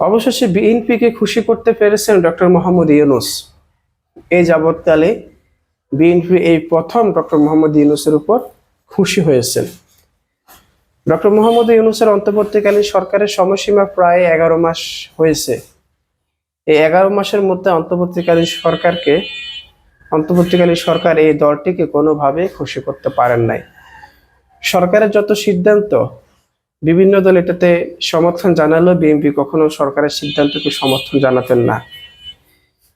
অবশেষে বিএনপিকে খুশি করতে পেরেছেন ডক্টর মোহাম্মদ ইউনুস। এই যাবৎকালে বিএনপি এই প্রথম ডক্টর মোহাম্মদ ইউনুসের উপর খুশি হয়েছেন। ডক্টর মোহাম্মদ ইউনুসের অন্তর্বর্তীকালীন সরকারের সময়সীমা প্রায় এগারো মাস হয়েছে। এই এগারো মাসের মধ্যে অন্তর্বর্তীকালীন সরকারকে, অন্তর্বর্তীকালীন সরকার এই দলটিকে কোনোভাবে খুশি করতে পারেন নাই। সরকারের যত সিদ্ধান্ত বিভিন্ন দল এটাতে সমর্থন জানালেও বিএনপি কখনো সরকারের সিদ্ধান্তকে সমর্থন জানাতেন না।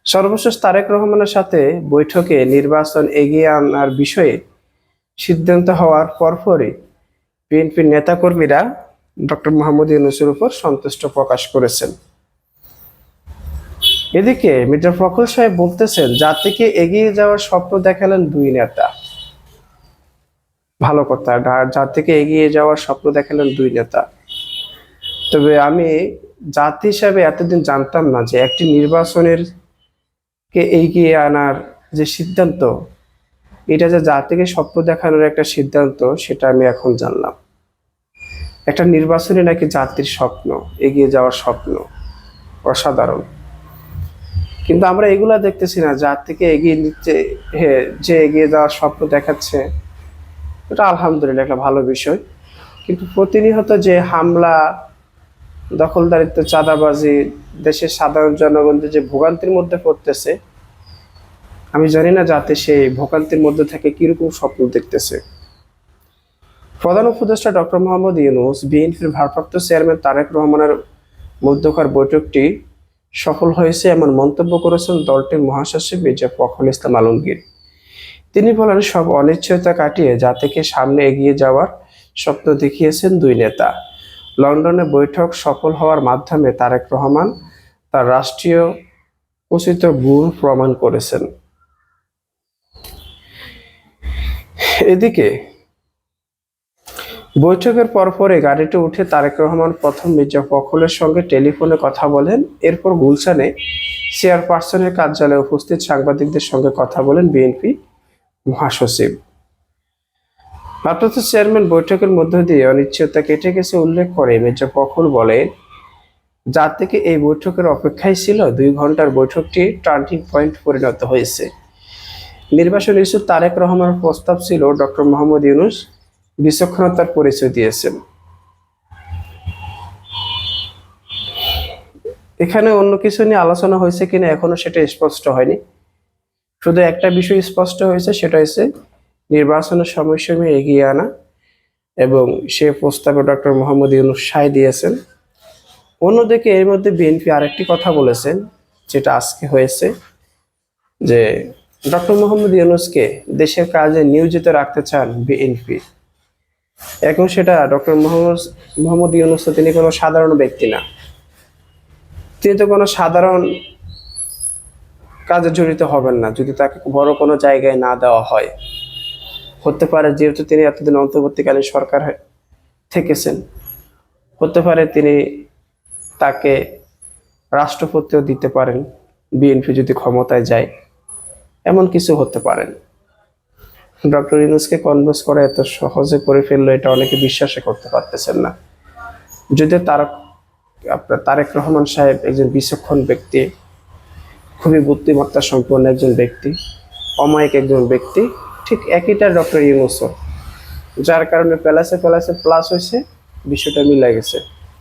সর্বশেষ তারেক রহমানের সাথে বৈঠকে নির্বাচন এগিয়ে আনার বিষয়ে সিদ্ধান্ত হওয়ার পরপরই বিএনপির নেতাকর্মীরা ডক্টর মোহাম্মদ ইউনুসের উপর সন্তুষ্ট প্রকাশ করেছেন। এদিকে মির্জা ফখরুল সাহেব বলতেছেন, জাতিকে এগিয়ে যাওয়ার স্বপ্ন দেখালেন দুই নেতা। ভালো কথা। যার থেকে এগিয়ে যাওয়ার স্বপ্ন দেখালেন দুই নেতা। তবে আমি জাতি হিসাবে এতদিন জানতাম না যে একটি নির্বাচনের কে এগিয়ে আনার যে সিদ্ধান্ত, এটা যে জাতিকে স্বপ্ন দেখানোর একটা সিদ্ধান্ত, সেটা আমি এখন জানলাম। একটা নির্বাচনে নাকি জাতির স্বপ্ন, এগিয়ে যাওয়ার স্বপ্ন, অসাধারণ। কিন্তু আমরা এগুলা দেখতেছি না জাতিকে এগিয়ে নিচ্ছে যে এগিয়ে যাওয়ার স্বপ্ন দেখাচ্ছে। এটা আলহামদুলিল্লাহ একটা ভালো বিষয়। কিন্তু প্রতিনিয়ত যে হামলা, দখলদারিত্ব, চাঁদাবাজি, দেশের সাধারণ জনগণ যে ভোগান্তির মধ্যে পড়তেছে, আমি জানি না যাতে সেই ভোগান্তির মধ্যে থেকে কীরকম স্বপ্ন দেখতেছে। প্রধান উপদেষ্টা ডক্টর মোহাম্মদ ইউনুস, বিএনপির ভারপ্রাপ্ত চেয়ারম্যান তারেক রহমানের মধ্যকার বৈঠকটি সফল হয়েছে এমন মন্তব্য করেছেন দলটির মহাসচিব মির্জা ফখরুল ইসলাম আলমগীর। তিনি বলেন, সব অনিশ্চয়তা কাটিয়ে জাতিকে সামনে এগিয়ে যাওয়ার স্বপ্ন দেখিয়েছেন দুই নেতা। লন্ডনে বৈঠক সফল হওয়ার মাধ্যমে তারেক রহমান তার রাষ্ট্রীয় উচিত গুণ প্রমাণ করেছেন। এদিকে বৈঠকের পরপরে গাড়িতে উঠে তারেক রহমান প্রথম মির্জা ফখরুলের সঙ্গে টেলিফোনে কথা বলেন। এরপর গুলশানে চেয়ারপারসনের কার্যালয়ে উপস্থিত সাংবাদিকদের সঙ্গে কথা বলেন বিএনপি মহাসচিব। ভারপ্রাপ্ত চেয়ারম্যান বৈঠকের মধ্য দিয়ে অনিশ্চয়তা কেটে গেছে উল্লেখ করে মির্জা ফখরুল বলেন যা থেকে এই বৈঠকের অপেক্ষায় ছিল, দুই ঘণ্টার বৈঠকটি টার্নিং পয়েন্ট পরিণত হয়েছে। নির্বাচন ইস্যু তারেক রহমানের প্রস্তাব ছিল, ডক্টর মোহাম্মদ ইউনুস বিচক্ষণতার পরিচয় দিয়েছেন। এখানে অন্য কিছু নিয়ে আলোচনা হয়েছে কিনা এখনও সেটা স্পষ্ট হয়নি। শুধু একটা বিষয় স্পষ্ট হয়েছে, সেটা হচ্ছে নির্বাচনের সময়সীমা এগিয়ে আনা এবং সে প্রস্তাবে ডক্টর মোহাম্মদ ইউনুস সায় দিয়েছেন। অন্যদিকে এর মধ্যে বিএনপি আরেকটি কথা বলেছেন যেটা আজকে হয়েছে, যে ডক্টর মোহাম্মদ ইউনুসকে দেশের কাজে নিয়োজিত রাখতে চান বিএনপি। এখন সেটা ডক্টর মোহাম্মদ মোহাম্মদ ইউনুস তিনি কোনো সাধারণ ব্যক্তি না। তিনি তো কোনো সাধারণ কাজে জড়িত হবেন না, যদি তাকে বড় কোনো জায়গায় না দেওয়া হয়। হতে পারে যেহেতু তিনি এতদিন অন্তর্বর্তীকালীন সরকার থেকেছেন, হতে পারে তিনি তাকে রাষ্ট্রপতিও দিতে পারেন, বিএনপি যদি ক্ষমতায় যায়, এমন কিছু হতে পারেন ডক্টর ইউনুসকে কনভিন্স করা এত সহজে করে ফেলল, এটা অনেকে বিশ্বাসে করতে পারতেছেন না। যদিও তারক আপনার তারেক রহমান সাহেব একজন বিচক্ষণ ব্যক্তি খুবই বুদ্ধিমত্তা সম্পন্ন একজন ব্যক্তি, অমায়িক একজন ব্যক্তি, ঠিক একইটা ডক্টর ইউনুসও, যার কারণে প্যালাসে প্যালাসে প্লাস হয়েছে, বিষয়টা মিলে গেছে।